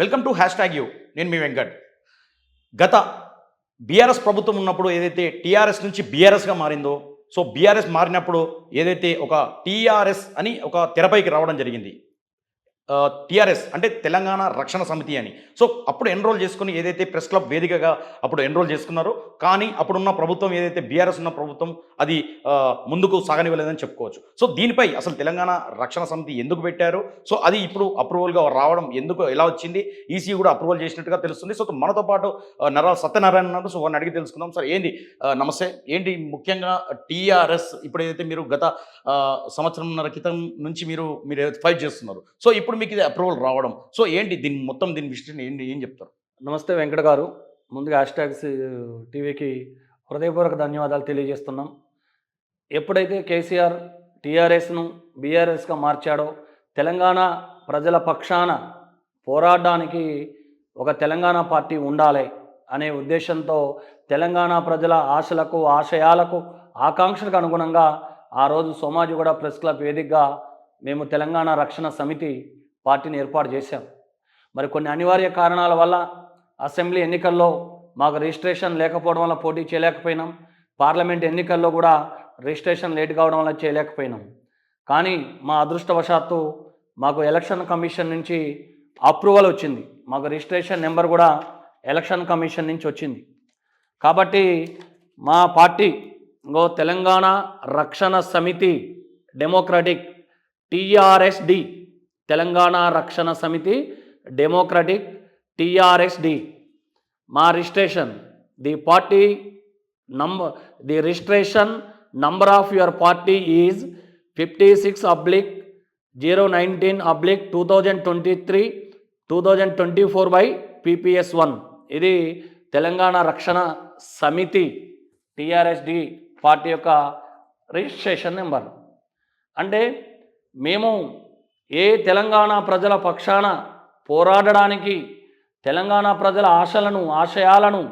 Welcome to hash tag U నేను మీ వెంకట్. గత బీఆర్ఎస్ ప్రభుత్వం ఉన్నప్పుడు ఏదైతే టీఆర్ఎస్ నుంచి బీఆర్ఎస్గా మారిందో సో బీఆర్ఎస్ మారినప్పుడు ఏదైతే ఒక టీఆర్ఎస్ అని ఒక తెరపైకి రావడం జరిగింది. టీఆర్ఎస్ అంటే తెలంగాణ రక్షణ సమితి అని. సో అప్పుడు ఎన్రోల్ చేసుకుని ఏదైతే ప్రెస్ క్లబ్ వేదికగా అప్పుడు ఎన్రోల్ చేసుకున్నారో కానీ అప్పుడున్న ప్రభుత్వం ఏదైతే బీఆర్ఎస్ ఉన్న ప్రభుత్వం అది ముందుకు సాగనివ్వలేదని చెప్పుకోవచ్చు. సో దీనిపై అసలు తెలంగాణ రక్షణ సమితి ఎందుకు పెట్టారు? సో అది ఇప్పుడు అప్రూవల్గా రావడం ఎందుకు ఎలా వచ్చింది? ఈసీ కూడా అప్రూవల్ చేసినట్టుగా తెలుస్తుంది. సో మనతో పాటు నర సత్యనారాయణ ఉన్నారు. సో వారిని అడిగి తెలుసుకుందాం. సార్ ఏంటి నమస్తే. ఏంటి ముఖ్యంగా టీఆర్ఎస్ ఇప్పుడు ఏదైతే మీరు గత సంవత్సరంన్నర క్రితం నుంచి మీరు మీరు ఫైట్ చేస్తున్నారు. సో ఇప్పుడు మీకు ఇది అప్రూవల్ రావడం. సో ఏంటి దీని మొత్తం దీని విషయం ఏంటి? ఏం చెప్తారు? నమస్తే వెంకట గారు. ముందుగా హ్యాష్ ట్యాగ్స్ టీవీకి హృదయపూర్వక ధన్యవాదాలు తెలియజేస్తున్నాం. ఎప్పుడైతే కేసీఆర్ టీఆర్ఎస్ను బీఆర్ఎస్గా మార్చాడో తెలంగాణ ప్రజల పక్షాన పోరాడడానికి ఒక తెలంగాణ పార్టీ ఉండాలి అనే ఉద్దేశంతో తెలంగాణ ప్రజల ఆశలకు ఆశయాలకు ఆకాంక్షలకు అనుగుణంగా ఆ రోజు సోమాజిగూడ ప్రెస్ క్లబ్ వేదికగా మేము తెలంగాణ రక్షణ సమితి పార్టీని ఏర్పాటు చేశాం. మరి కొన్ని అనివార్య కారణాల వల్ల అసెంబ్లీ ఎన్నికల్లో మాకు రిజిస్ట్రేషన్ లేకపోవడం వల్ల పోటీ చేయలేకపోయినాం. పార్లమెంట్ ఎన్నికల్లో కూడా రిజిస్ట్రేషన్ లేట్ కావడం వల్ల చేయలేకపోయినాం. కానీ మా అదృష్టవశాత్తు మాకు ఎలక్షన్ కమిషన్ నుంచి అప్రూవల్ వచ్చింది. మాకు రిజిస్ట్రేషన్ నెంబర్ కూడా ఎలక్షన్ కమిషన్ నుంచి వచ్చింది. కాబట్టి మా పార్టీ ఇంకో తెలంగాణ రక్షణ సమితి డెమోక్రటిక్ టిఆర్ఎస్డి తెలంగాణ రక్షణ సమితి డెమోక్రటిక్ టిఆర్ఎస్డి మా registration the party number the registration number of your party is fifty six oblique zero nineteen oblique two thousand twenty three two thousand twenty four by PPS one. ఇది తెలంగాణ రక్షణ సమితి టిఆర్ఎస్డి party యొక్క registration number. అంటే మేము ఏ తెలంగాణ ప్రజల పక్షాన పోరాడడానికి తెలంగాణ ప్రజల ఆశలను ఆశయాలను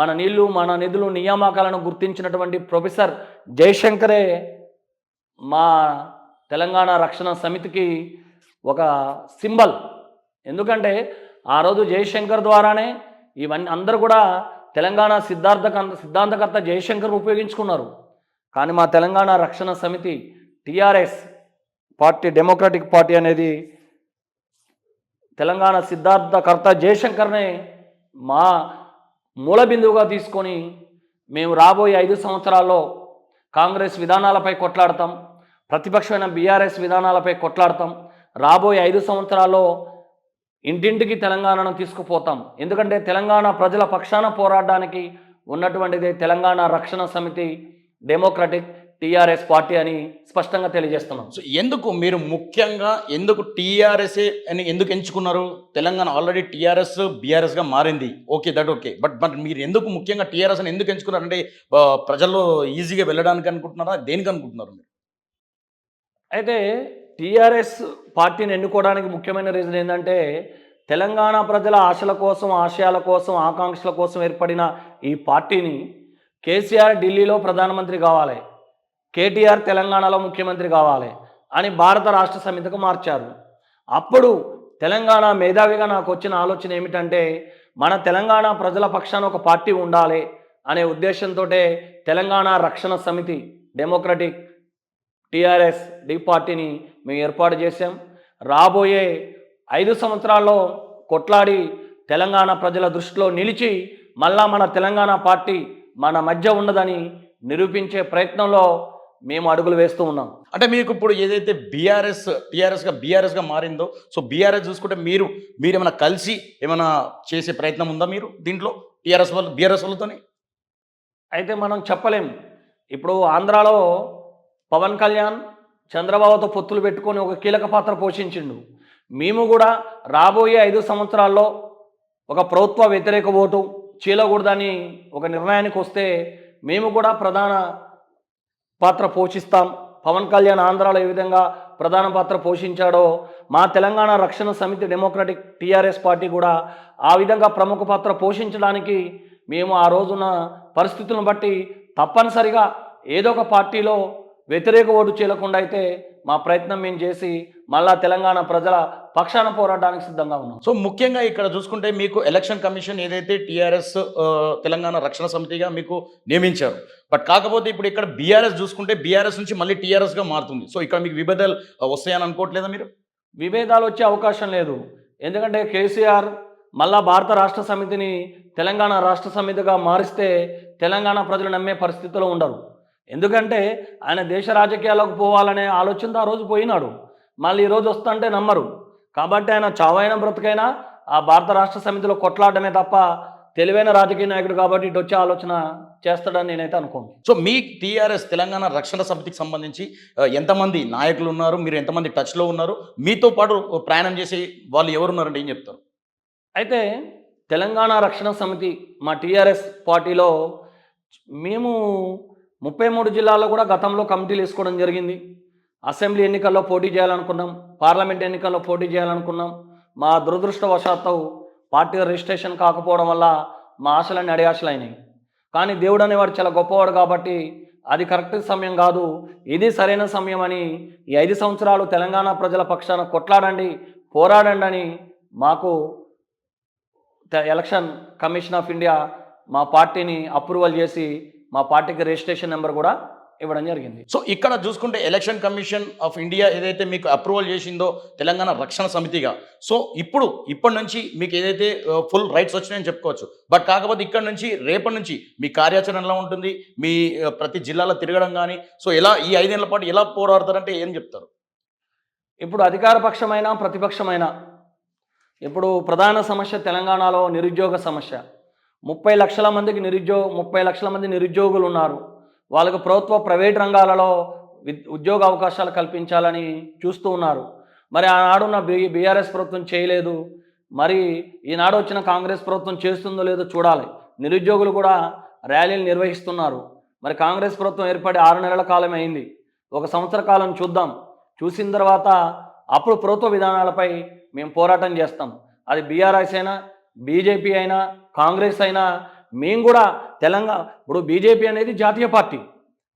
మన నీళ్ళు మన నిధులు నియామకాలను గుర్తించినటువంటి ప్రొఫెసర్ జయశంకరే మా తెలంగాణ రక్షణ సమితికి ఒక సింబల్. ఎందుకంటే ఆ రోజు జయశంకర్ ద్వారానే ఇవన్నీ అందరూ కూడా తెలంగాణ సిద్ధార్థ సిద్ధాంతకర్త జయశంకర్ ఉపయోగించుకున్నారు. కానీ మా తెలంగాణ రక్షణ సమితి టీఆర్ఎస్ పార్టీ డెమోక్రటిక్ పార్టీ అనేది తెలంగాణ సిద్ధార్థకర్త జయశంకర్నే మా మూల బిందువుగా తీసుకొని మేము రాబోయే ఐదు సంవత్సరాల్లో కాంగ్రెస్ విధానాలపై కొట్లాడతాం ప్రతిపక్షమైన బీఆర్ఎస్ విధానాలపై కొట్లాడతాం రాబోయే ఐదు సంవత్సరాల్లో ఇంటింటికి తెలంగాణను తీసుకుపోతాం. ఎందుకంటే తెలంగాణ ప్రజల పక్షాన పోరాడడానికి ఉన్నటువంటిది తెలంగాణ రక్షణ సమితి డెమోక్రటిక్ టీఆర్ఎస్ పార్టీ అని స్పష్టంగా తెలియజేస్తున్నాం. సో ఎందుకు మీరు ముఖ్యంగా ఎందుకు టీఆర్ఎస్ అని ఎందుకు ఎంచుకున్నారు? తెలంగాణ ఆల్రెడీ టీఆర్ఎస్ బీఆర్ఎస్గా మారింది. Okay that okay. But but మీరు ఎందుకు ముఖ్యంగా టీఆర్ఎస్ అని ఎందుకు ఎంచుకున్నారు అంటే ప్రజల్లో ఈజీగా వెళ్ళడానికి అనుకుంటున్నారా? దేనికి అనుకుంటున్నారు మీరు? అయితే టీఆర్ఎస్ పార్టీని ఎన్నుకోవడానికి ముఖ్యమైన రీజన్ ఏంటంటే తెలంగాణ ప్రజల ఆశల కోసం ఆశయాల కోసం ఆకాంక్షల కోసం ఏర్పడిన ఈ పార్టీని కేసీఆర్ ఢిల్లీలో ప్రధానమంత్రి కావాలి. కేటీఆర్ తెలంగాణలో ముఖ్యమంత్రి కావాలి అని భారత రాష్ట్ర సమితికి మార్చారు. అప్పుడు తెలంగాణ మేధావిగా నాకు వచ్చిన ఆలోచన ఏమిటంటే మన తెలంగాణ ప్రజల పక్షాన ఒక పార్టీ ఉండాలి అనే ఉద్దేశంతో తెలంగాణ రక్షణ సమితి డెమోక్రటిక్ టీఆర్ఎస్ డి పార్టీని మేము ఏర్పాటు చేశాం. రాబోయే ఐదు సంవత్సరాల్లో కొట్లాడి తెలంగాణ ప్రజల దృష్టిలో నిలిచి మళ్ళా మన తెలంగాణ పార్టీ మన మధ్య ఉన్నదని నిరూపించే ప్రయత్నంలో మేము అడుగులు వేస్తూ ఉన్నాం. అంటే మీకు ఇప్పుడు ఏదైతే బీఆర్ఎస్ టీఆర్ఎస్గా బీఆర్ఎస్గా మారిందో సో బీఆర్ఎస్ చూసుకుంటే మీరు మీరు ఏమైనా కలిసి ఏమైనా చేసే ప్రయత్నం ఉందా మీరు దీంట్లో? టీఆర్ఎస్ వాళ్ళు బీఆర్ఎస్ వాళ్ళతోని? అయితే మనం చెప్పలేం. ఇప్పుడు ఆంధ్రాలో పవన్ కళ్యాణ్ చంద్రబాబుతో పొత్తులు పెట్టుకొని ఒక కీలక పాత్ర పోషించిండు. మేము కూడా రాబోయే ఐదు సంవత్సరాల్లో ఒక ప్రభుత్వ వ్యతిరేక ఓటు చీలకూడదని ఒక నిర్ణయానికి వస్తే మేము కూడా ప్రధాన పాత్ర పోషిస్తాం. పవన్ కళ్యాణ్ ఆంధ్రాలో ఏ విధంగా ప్రధాన పాత్ర పోషించాడో మా తెలంగాణ రక్షణ సమితి డెమోక్రటిక్ టీఆర్ఎస్ పార్టీ కూడా ఆ విధంగా ప్రముఖ పాత్ర పోషించడానికి మేము ఆ రోజున పరిస్థితులను బట్టి తప్పనిసరిగా ఏదో ఒక పార్టీలో వ్యతిరేక ఓటు చేయకుండా అయితే మా ప్రయత్నం మేము చేసి మళ్ళా తెలంగాణ ప్రజల పక్షాన పోరాడడానికి సిద్ధంగా ఉన్నాం. సో ముఖ్యంగా ఇక్కడ చూసుకుంటే మీకు ఎలక్షన్ కమిషన్ ఏదైతే టీఆర్ఎస్ తెలంగాణ రక్షణ సమితిగా మీకు నియమించారు. బట్ కాకపోతే ఇప్పుడు ఇక్కడ బీఆర్ఎస్ చూసుకుంటే బీఆర్ఎస్ నుంచి మళ్ళీ టీఆర్ఎస్గా మారుతుంది. సో ఇక్కడ మీకు విభేదాలు వస్తాయని అనుకోవట్లేదా మీరు? విభేదాలు వచ్చే అవకాశం లేదు. ఎందుకంటే కేసీఆర్ మళ్ళా భారత రాష్ట్ర సమితిని తెలంగాణ రాష్ట్ర సమితిగా మారిస్తే తెలంగాణ ప్రజలు నమ్మే పరిస్థితిలో ఉండరు. ఎందుకంటే ఆయన దేశ రాజకీయాలకు పోవాలనే ఆలోచనతో ఆ రోజు పోయినాడు. మళ్ళీ ఈరోజు వస్తుంటే నమ్మరు. కాబట్టి ఆయన చావైన బ్రతుకైనా ఆ భారత రాష్ట్ర సమితిలో కొట్లాడమే తప్ప తెలివైన రాజకీయ నాయకుడు కాబట్టి ఇటు వచ్చే ఆలోచన చేస్తాడని నేనైతే అనుకోను. సో మీ టీఆర్ఎస్ తెలంగాణ రక్షణ సమితికి సంబంధించి ఎంతమంది నాయకులు ఉన్నారు? మీరు ఎంతమంది టచ్లో ఉన్నారు? మీతో పాటు ప్రయాణం చేసి వాళ్ళు ఎవరున్నారంటే ఏం చెప్తారు? అయితే తెలంగాణ రక్షణ సమితి మా టీఆర్ఎస్ పార్టీలో మేము ముప్పై మూడు జిల్లాల్లో కూడా గతంలో కమిటీలు వేసుకోవడం జరిగింది. అసెంబ్లీ ఎన్నికల్లో పోటీ చేయాలనుకున్నాం పార్లమెంట్ ఎన్నికల్లో పోటీ చేయాలనుకున్నాం. మా దురదృష్టవశాత్తు పార్టీ రిజిస్ట్రేషన్ కాకపోవడం వల్ల మా ఆశలన్నీ అడియాశలు కానీ దేవుడు అనేవాడు చాలా గొప్పవాడు కాబట్టి అది కరెక్ట్ సమయం కాదు ఇది సరైన సమయం అని ఈ ఐదు సంవత్సరాలు తెలంగాణ ప్రజల పక్షాన కొట్లాడండి పోరాడండి అని మాకు ఎలక్షన్ కమిషన్ ఆఫ్ ఇండియా మా పార్టీని అప్రూవల్ చేసి మా పార్టీకి రిజిస్ట్రేషన్ నెంబర్ కూడా ఇవ్వడం జరిగింది. సో ఇక్కడ చూసుకుంటే ఎలక్షన్ కమిషన్ ఆఫ్ ఇండియా ఏదైతే మీకు అప్రూవల్ చేసిందో తెలంగాణ రక్షణ సమితిగా. సో ఇప్పుడు ఇప్పటి నుంచి మీకు ఏదైతే ఫుల్ రైట్స్ వచ్చినాయని చెప్పుకోవచ్చు. బట్ కాకపోతే ఇక్కడ నుంచి రేపటి నుంచి మీ కార్యాచరణ ఎలా ఉంటుంది మీ ప్రతి జిల్లాలో తిరగడం కానీ. సో ఎలా ఈ ఐదేళ్ళ పాటు ఎలా పోరాడతారంటే ఏం చెప్తారు? ఇప్పుడు అధికార పక్షమైన ప్రతిపక్షమైన ఇప్పుడు ప్రధాన సమస్య తెలంగాణలో నిరుద్యోగ సమస్య. ముప్పై లక్షల మందికి నిరుద్యోగ ముప్పై లక్షల మంది నిరుద్యోగులు ఉన్నారు. వాళ్ళకు ప్రభుత్వ ప్రైవేట్ రంగాలలో ఉద్యోగ అవకాశాలు కల్పించాలని చూస్తూ ఉన్నారు. మరి ఆనాడున్న బి బీఆర్ఎస్ ప్రభుత్వం చేయలేదు. మరి ఈనాడు వచ్చిన కాంగ్రెస్ ప్రభుత్వం చేస్తుందో లేదో చూడాలి. నిరుద్యోగులు కూడా ర్యాలీలు నిర్వహిస్తున్నారు. మరి కాంగ్రెస్ ప్రభుత్వం ఏర్పడి ఆరు నెలల కాలం అయింది. ఒక సంవత్సర కాలం చూద్దాం. చూసిన తర్వాత అప్పుడు ప్రభుత్వ విధానాలపై మేము పోరాటం చేస్తాం. అది బీఆర్ఎస్ అయినా బీజేపీ అయినా కాంగ్రెస్ అయినా మేము కూడా తెలంగాణ ఇప్పుడు బీజేపీ అనేది జాతీయ పార్టీ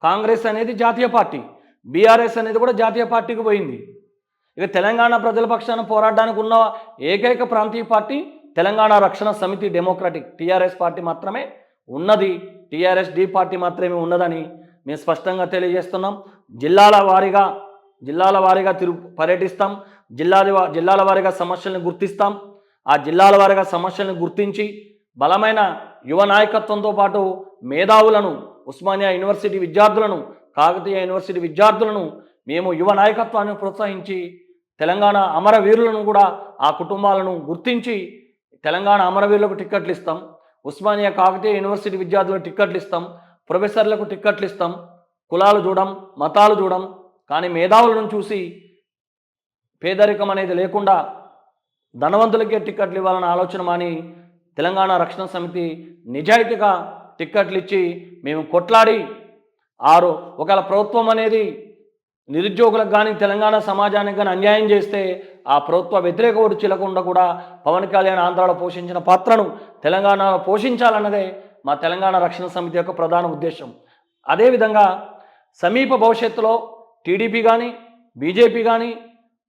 కాంగ్రెస్ అనేది జాతీయ పార్టీ బీఆర్ఎస్ అనేది కూడా జాతీయ పార్టీకి పోయింది. ఇక తెలంగాణ ప్రజల పక్షాన పోరాడడానికి ఉన్న ఏకైక ప్రాంతీయ పార్టీ తెలంగాణ రక్షణ సమితి డెమోక్రటిక్ టీఆర్ఎస్ పార్టీ మాత్రమే ఉన్నది. టీఆర్ఎస్ డి పార్టీ మాత్రమే ఉన్నదని మేము స్పష్టంగా తెలియజేస్తున్నాం. జిల్లాల వారీగా జిల్లాల వారీగా తిరు పర్యటిస్తాం. జిల్లాది జిల్లాల వారీగా సమస్యలను గుర్తిస్తాం. ఆ జిల్లాల వారీగా సమస్యలను గుర్తించి బలమైన యువ నాయకత్వంతో పాటు మేధావులను ఉస్మానియా యూనివర్సిటీ విద్యార్థులను కాకతీయ యూనివర్సిటీ విద్యార్థులను మేము యువ నాయకత్వాన్ని ప్రోత్సహించి తెలంగాణ అమరవీరులను కూడా ఆ కుటుంబాలను గుర్తించి తెలంగాణ అమరవీరులకు టిక్కెట్లు ఇస్తాం. ఉస్మానియా కాకతీయ యూనివర్సిటీ విద్యార్థులకు టిక్కెట్లు ఇస్తాం. ప్రొఫెసర్లకు టిక్కెట్లు ఇస్తాం. కులాలు చూడం మతాలు చూడం కానీ మేధావులను చూసి పేదరికం అనేది లేకుండా ధనవంతులకే టిక్కెట్లు ఇవ్వాలన్న ఆలోచన మాని తెలంగాణ రక్షణ సమితి నిజాయితీగా టిక్కెట్లు ఇచ్చి మేము కొట్లాడి ఆరు ఒకవేళ ప్రభుత్వం అనేది నిరుద్యోగులకు కానీ తెలంగాణ సమాజానికి కానీ అన్యాయం చేస్తే ఆ ప్రభుత్వ వ్యతిరేక ఓటు చిలకుండా కూడా పవన్ కళ్యాణ్ ఆంధ్రాలో పోషించిన పాత్రను తెలంగాణలో పోషించాలన్నదే మా తెలంగాణ రక్షణ సమితి యొక్క ప్రధాన ఉద్దేశం. అదేవిధంగా సమీప భవిష్యత్తులో టీడీపీ కానీ బీజేపీ కానీ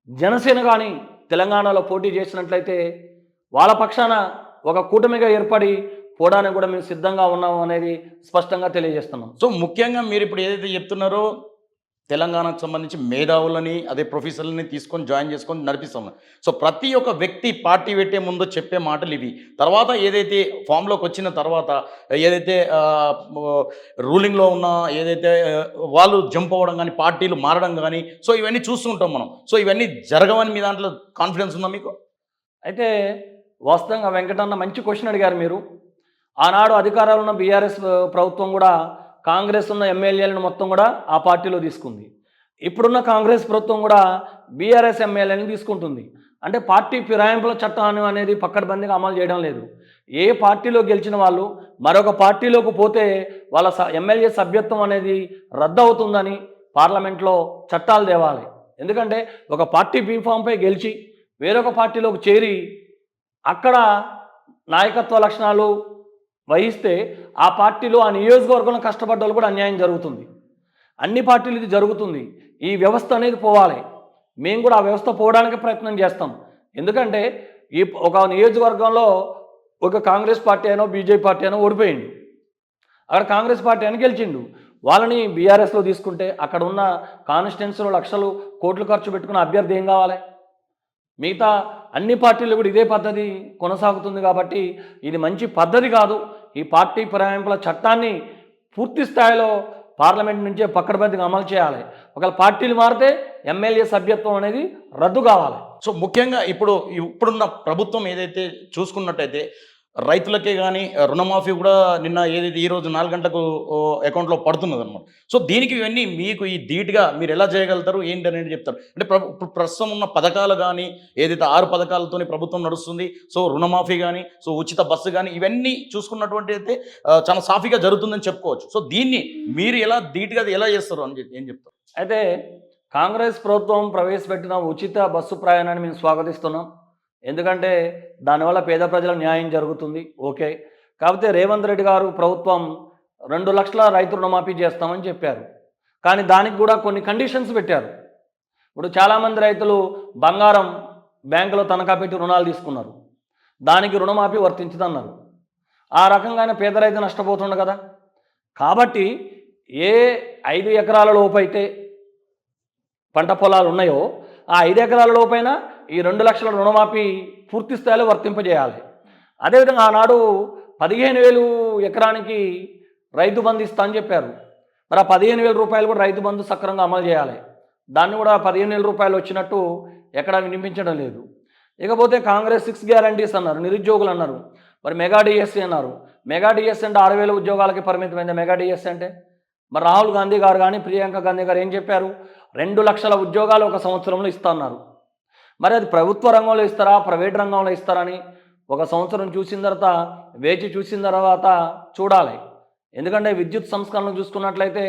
జనసేన కానీ తెలంగాణలో పోటీ చేసినట్లయితే వాళ్ళ పక్షాన ఒక కూటమిగా ఏర్పడి పోవడానికి కూడా మేము సిద్ధంగా ఉన్నాము అనేది స్పష్టంగా తెలియజేస్తున్నాం. సో ముఖ్యంగా మీరు ఇప్పుడు ఏదైతే చెప్తున్నారో తెలంగాణకు సంబంధించి మేధావులని అదే ప్రొఫెసర్లని తీసుకొని జాయిన్ చేసుకొని నడిపిస్తాం సో ప్రతి ఒక్క వ్యక్తి పార్టీ పెట్టే ముందు చెప్పే మాటలు ఇవి. తర్వాత ఏదైతే ఫామ్లోకి వచ్చిన తర్వాత ఏదైతే రూలింగ్లో ఉన్న ఏదైతే వాళ్ళు జంప్ అవ్వడం కానీ పార్టీలు మారడం కానీ సో ఇవన్నీ చూస్తుంటాం మనం. సో ఇవన్నీ జరగవని మీ దాంట్లో కాన్ఫిడెన్స్ ఉందా మీకు? అయితే వాస్తవంగా వెంకటన్న మంచి క్వశ్చన్ అడిగారు మీరు. ఆనాడు అధికారాలు ఉన్న బీఆర్ఎస్ ప్రభుత్వం కూడా కాంగ్రెస్ ఉన్న ఎమ్మెల్యేలను మొత్తం కూడా ఆ పార్టీలో తీసుకుంది. ఇప్పుడున్న కాంగ్రెస్ ప్రభుత్వం కూడా బీఆర్ఎస్ ఎమ్మెల్యేలను తీసుకుంటుంది. అంటే పార్టీ ఫిరాయింపుల చట్టం అనేది పక్కడబందీగా అమలు చేయడం లేదు. ఏ పార్టీలో గెలిచిన వాళ్ళు మరొక పార్టీలోకి పోతే వాళ్ళ స ఎమ్మెల్యే సభ్యత్వం అనేది రద్దు అవుతుందని పార్లమెంట్లో చట్టాలు తేవాలి. ఎందుకంటే ఒక పార్టీ బీఫామ్పై గెలిచి వేరొక పార్టీలోకి చేరి అక్కడ నాయకత్వ లక్షణాలు వహిస్తే ఆ పార్టీలో ఆ నియోజకవర్గంలో కష్టపడ్డ వాళ్ళు కూడా అన్యాయం జరుగుతుంది. అన్ని పార్టీలు ఇది జరుగుతుంది. ఈ వ్యవస్థ అనేది పోవాలి. మేము కూడా ఆ వ్యవస్థ పోవడానికి ప్రయత్నం చేస్తాం. ఎందుకంటే ఈ ఒక నియోజకవర్గంలో ఒక కాంగ్రెస్ పార్టీ అయినో బీజేపీ పార్టీ అయినో ఓడిపోయిండు. అక్కడ కాంగ్రెస్ పార్టీ అని గెలిచిండు. వాళ్ళని బీఆర్ఎస్లో తీసుకుంటే అక్కడ ఉన్న కాన్స్టిట్యున్సీలో లక్షలు కోట్లు ఖర్చు పెట్టుకున్న అభ్యర్థి ఏం కావాలి? మిగతా అన్ని పార్టీలు కూడా ఇదే పద్ధతి కొనసాగుతుంది కాబట్టి ఇది మంచి పద్ధతి కాదు. ఈ పార్టీ ప్రయాణింపుల చట్టాన్ని పూర్తి స్థాయిలో పార్లమెంట్ నుంచే పక్కడబందిగా అమలు చేయాలి. ఒకవేళ పార్టీలు మారితే ఎమ్మెల్యే సభ్యత్వం అనేది రద్దు కావాలి. సో ముఖ్యంగా ఇప్పుడు ఇప్పుడున్న ప్రభుత్వం ఏదైతే చూసుకున్నట్టయితే రైతులకే కానీ రుణమాఫీ కూడా నిన్న ఏదైతే ఈ రోజు నాలుగు గంటలకు అకౌంట్లో పడుతున్నది అనమాట సో దీనికి ఇవన్నీ మీకు ఈ ధీటుగా మీరు ఎలా చేయగలుగుతారు ఏంటి అనేది చెప్తారు. అంటే ఇప్పుడు ప్రస్తుతం ఉన్న పథకాలు కానీ ఏదైతే ఆరు పథకాలతోని ప్రభుత్వం నడుస్తుంది సో రుణమాఫీ కానీ సో ఉచిత బస్సు కానీ ఇవన్నీ చూసుకున్నటువంటి అయితే చాలా సాఫీగా జరుగుతుందని చెప్పుకోవచ్చు. సో దీన్ని మీరు ఎలా ధీటుగా అది ఎలా చేస్తారు అని చెప్పి ఏం చెప్తారు? అయితే కాంగ్రెస్ ప్రభుత్వం ప్రవేశపెట్టిన ఉచిత బస్సు ప్రయాణాన్ని మేము స్వాగతిస్తున్నాం. ఎందుకంటే దానివల్ల పేద ప్రజల న్యాయం జరుగుతుంది. ఓకే. కాకపోతే రేవంత్ రెడ్డి గారు ప్రభుత్వం రెండు లక్షల రైతు రుణమాఫీ చేస్తామని చెప్పారు. కానీ దానికి కూడా కొన్ని కండిషన్స్ పెట్టారు. ఇప్పుడు చాలామంది రైతులు బంగారం బ్యాంకులో తనఖా పెట్టి రుణాలు తీసుకున్నారు. దానికి రుణమాఫీ వర్తించదన్నారు. ఆ రకంగానే పేద రైతు నష్టపోతుండు కదా. కాబట్టి ఏ ఐదు ఎకరాల లోపైతే పంట పొలాలు ఉన్నాయో ఆ ఐదు ఎకరాల లోపైనా ఈ రెండు లక్షల రుణమాఫీ పూర్తి స్థాయిలో వర్తింపజేయాలి. అదేవిధంగా ఆనాడు పదిహేను వేలు ఎకరానికి రైతు బంధు ఇస్తా అని చెప్పారు. మరి ఆ పదిహేను వేల రూపాయలు కూడా రైతు బంధు సక్రమంగా అమలు చేయాలి. దాన్ని కూడా పదిహేను వేల రూపాయలు వచ్చినట్టు ఎక్కడా వినిపించడం లేదు. ఇకపోతే కాంగ్రెస్ సిక్స్ గ్యారంటీస్ అన్నారు నిరుద్యోగులు అన్నారు మరి మెగా డిఎస్సీ అన్నారు. మెగా డిఎస్సీ అంటే ఆరు వేల ఉద్యోగాలకి పరిమితమైంది. మెగా డిఎస్సీ అంటే? మరి రాహుల్ గాంధీ గారు కానీ ప్రియాంక గాంధీ గారు ఏం చెప్పారు? రెండు లక్షల ఉద్యోగాలు ఒక సంవత్సరంలో ఇస్తా అన్నారు. మరి అది ప్రభుత్వ రంగంలో ఇస్తారా ప్రైవేట్ రంగంలో ఇస్తారా అని ఒక సంవత్సరం చూసిన తర్వాత వేచి చూసిన తర్వాత చూడాలి. ఎందుకంటే విద్యుత్ సంస్కరణలు చూసుకున్నట్లయితే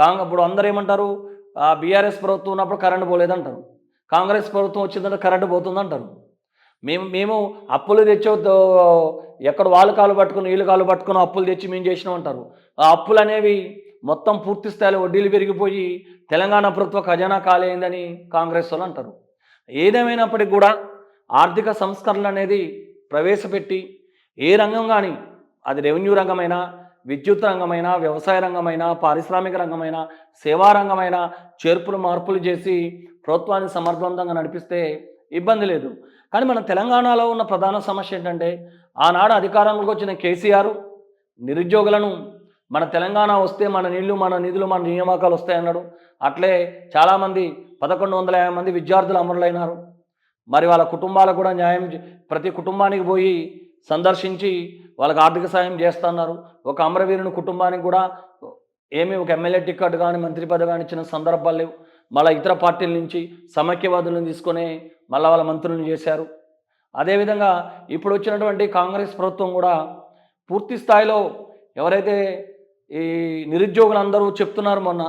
కాంగ్రెస్ ఇప్పుడు అందరూ ఏమంటారు బీఆర్ఎస్ ప్రభుత్వం ఉన్నప్పుడు కరెంట్ పోలేదంటారు. కాంగ్రెస్ ప్రభుత్వం వచ్చిందంటే కరెంటు పోతుందంటారు. మేము మేము అప్పులు తెచ్చో ఎక్కడ వాళ్ళు కాలు పట్టుకుని వీళ్ళు కాలు పట్టుకుని అప్పులు తెచ్చి మేము చేసినాం అంటారు ఆ అప్పులు అనేవి మొత్తం పూర్తి స్థాయిలో వడ్డీలు పెరిగిపోయి తెలంగాణ ప్రభుత్వ ఖజానా ఖాళీ అయిందని కాంగ్రెస్ వాళ్ళు అంటారు. ఏదేమైనప్పటికీ కూడా ఆర్థిక సంస్కరణలు అనేది ప్రవేశపెట్టి ఏ రంగం కానీ అది రెవెన్యూ రంగమైనా విద్యుత్ రంగమైనా వ్యవసాయ రంగమైనా పారిశ్రామిక రంగమైనా సేవా రంగమైనా చేర్పులు మార్పులు చేసి ప్రభుత్వాన్ని సమర్థవంతంగా నడిపిస్తే ఇబ్బంది లేదు. కానీ మన తెలంగాణలో ఉన్న ప్రధాన సమస్య ఏంటంటే ఆనాడు అధికారంలోకి వచ్చిన కేసీఆర్ నిరుద్యోగులను మన తెలంగాణ వస్తే మన నీళ్ళు మన నిధులు మన నియామకాలు వస్తాయన్నాడు. అట్లే చాలామంది పదకొండు వందల యాభై మంది విద్యార్థులు అమరులైనారు. మరి వాళ్ళ కుటుంబాలకు కూడా న్యాయం చే- ప్రతి కుటుంబానికి పోయి సందర్శించి వాళ్ళకి ఆర్థిక సాయం చేస్తున్నారు. ఒక అమరవీరుని కుటుంబానికి కూడా ఏమి ఒక ఎమ్మెల్యే టికెట్ కానీ మంత్రి పదవి కానీ ఇచ్చిన సందర్భాలు లేవు. మళ్ళీ ఇతర పార్టీల నుంచి సమైక్యవాదులను తీసుకొని మళ్ళీ వాళ్ళ మంత్రులను చేశారు. అదేవిధంగా ఇప్పుడు వచ్చినటువంటి కాంగ్రెస్ ప్రభుత్వం కూడా పూర్తి స్థాయిలో ఎవరైతే ఈ నిరుద్యోగులందరూ చెప్తున్నారు మొన్న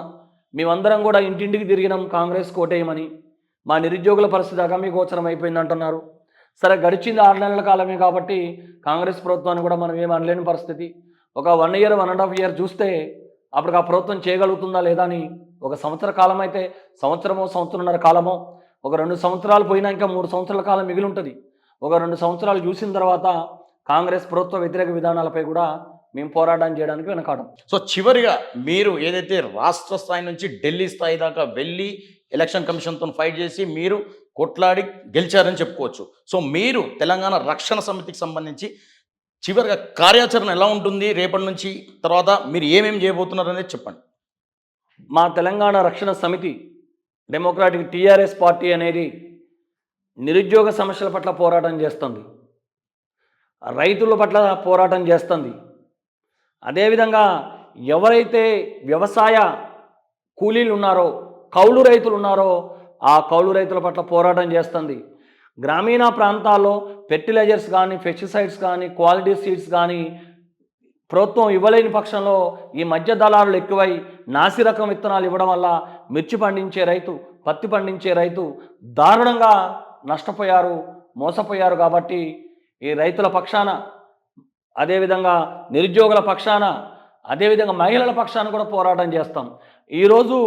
మేమందరం కూడా ఇంటింటికి తిరిగినాం కాంగ్రెస్ కోటేయమని. మా నిరుద్యోగుల పరిస్థితి అగమ్య గోచరం అయిపోయింది అంటున్నారు సరే గడిచింది ఆరు నెలల కాలమే కాబట్టి కాంగ్రెస్ ప్రభుత్వాన్ని కూడా మనం ఏం అనలేని పరిస్థితి. ఒక one year one and half year చూస్తే అప్పుడు ఆ ప్రభుత్వం చేయగలుగుతుందా లేదా అని ఒక సంవత్సర కాలం అయితే సంవత్సరమో సంవత్సరంన్నర కాలమో ఒక రెండు సంవత్సరాలు పోయినాక మూడు సంవత్సరాల కాలం మిగిలి ఉంటుంది. ఒక రెండు సంవత్సరాలు చూసిన తర్వాత కాంగ్రెస్ ప్రభుత్వ వ్యతిరేక విధానాలపై కూడా మేము పోరాటం చేయడానికి వెనకాడం. సో చివరిగా మీరు ఏదైతే రాష్ట్ర స్థాయి నుంచి ఢిల్లీ స్థాయి దాకా వెళ్ళి ఎలక్షన్ కమిషన్తో ఫైట్ చేసి మీరు కొట్లాడి గెలిచారని చెప్పుకోవచ్చు. సో మీరు తెలంగాణ రక్షణ సమితికి సంబంధించి చివరిగా కార్యాచరణ ఎలా ఉంటుంది? రేపటి నుంచి తర్వాత మీరు ఏమేమి చేయబోతున్నారు అనేది చెప్పండి. మా తెలంగాణ రక్షణ సమితి డెమోక్రాటిక్ టీఆర్ఎస్ పార్టీ అనేది నిరుద్యోగ సమస్యల పట్ల పోరాటం చేస్తుంది. రైతుల పట్ల పోరాటం చేస్తుంది. అదేవిధంగా ఎవరైతే వ్యవసాయ కూలీలు ఉన్నారో కౌలు రైతులు ఉన్నారో ఆ కౌలు రైతుల పట్ల పోరాటం చేస్తుంది. గ్రామీణ ప్రాంతాల్లో ఫెర్టిలైజర్స్ కానీ పెస్టిసైడ్స్ కానీ క్వాలిటీ సీడ్స్ కానీ ప్రభుత్వం ఇవ్వలేని పక్షంలో ఈ మధ్య దళారులు ఎక్కువై నాసి రకం విత్తనాలు ఇవ్వడం వల్ల మిర్చి పండించే రైతు పత్తి పండించే రైతు దారుణంగా నష్టపోయారు మోసపోయారు కాబట్టి ఈ రైతుల పక్షాన అదేవిధంగా నిరుద్యోగుల పక్షాన అదేవిధంగా మహిళల పక్షాన కూడా పోరాటం చేస్తాం. ఈరోజు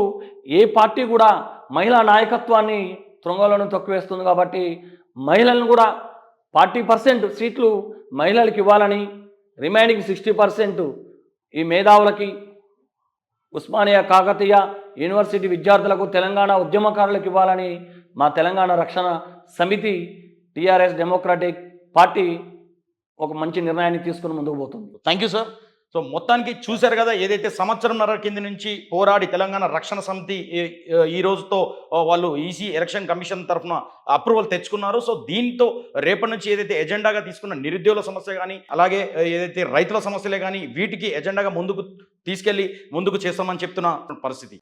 ఏ పార్టీ కూడా మహిళా నాయకత్వాన్ని తృంగలను తొక్కివేస్తుంది కాబట్టి మహిళలను కూడా ఫార్టీ పర్సెంట్ సీట్లు మహిళలకు ఇవ్వాలని రిమైనింగ్ సిక్స్టీ పర్సెంట్ ఈ మేధావులకి ఉస్మానియా కాకతీయ యూనివర్సిటీ విద్యార్థులకు తెలంగాణ ఉద్యమకారులకు ఇవ్వాలని మా తెలంగాణ రక్షణ సమితి టీఆర్ఎస్ డెమోక్రాటిక్ పార్టీ ఒక మంచి నిర్ణయాన్ని తీసుకుని ముందుకు పోతుంది. థ్యాంక్ యూ సార్ సో మొత్తానికి చూశారు కదా ఏదైతే సంవత్సరంన్నర కింద నుంచి పోరాడి తెలంగాణ రక్షణ సమితి ఈ- రోజుతో వాళ్ళు ఈసీ ఎలక్షన్ కమిషన్ తరఫున అప్రూవల్ తెచ్చుకున్నారు. సో దీంతో రేపటి నుంచి ఏదైతే ఎజెండాగా తీసుకున్న నిరుద్యోగుల సమస్య కానీ అలాగే ఏదైతే రైతుల సమస్యలే కానీ వీటికి ఎజెండాగా ముందుకు తీసుకెళ్ళి ముందుకు చేస్తామని చెప్తున్న పరిస్థితి.